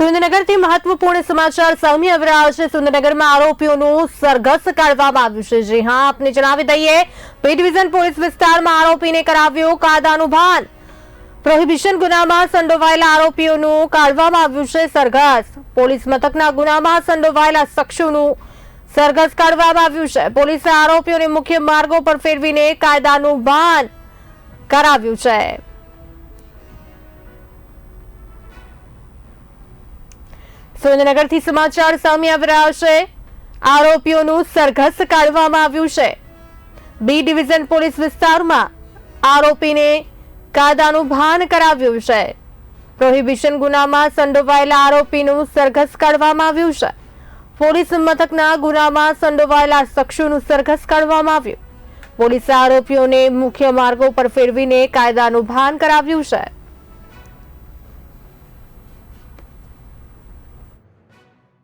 સુરેન્દ્રનગરથી મહત્વપૂર્ણ સમાચાર સૌમ્ય આવી રહ્યા છે. સુરેન્દ્રનગરમાં આરોપીઓનું સરઘસ કાઢવામાં આવ્યું છે. જી હા, આપને જણાવી દઈએ, પી ડિવિઝન પોલીસ વિસ્તારમાં આરોપીને કરાવ્યો કાયદાનું ભાન પ્રોહિબિશન ગુનામાં સંડોવાયેલા આરોપીઓનું કાઢવામાં આવ્યું છે સરઘસ. પોલીસ મથકના ગુનામાં સંડોવાયેલા શખ્સોનું સરઘસ કાઢવામાં આવ્યું છે. પોલીસે આરોપીઓને મુખ્ય માર્ગો પર ફેરવીને કાયદાનું ભાન કરાવ્યું છે. સુરેન્દ્રનગરથી સમાચાર સામે આવી રહ્યા છે. આરોપીઓનું સરઘસ કાઢવામાં આવ્યું છે. બી ડિવિઝન પોલીસ વિસ્તારમાં આરોપીને કાયદાનું ભાન કરાવ્યું છે. પ્રોહિબિશન ગુનામાં સંડોવાયેલા આરોપીનું સરઘસ કાઢવામાં આવ્યું છે. પોલીસ મથકના ગુનામાં સંડોવાયેલા શખ્સોનું સરઘસ કાઢવામાં આવ્યું. પોલીસે આરોપીઓને મુખ્ય માર્ગો પર ફેરવીને કાયદાનું ભાન કરાવ્યું છે.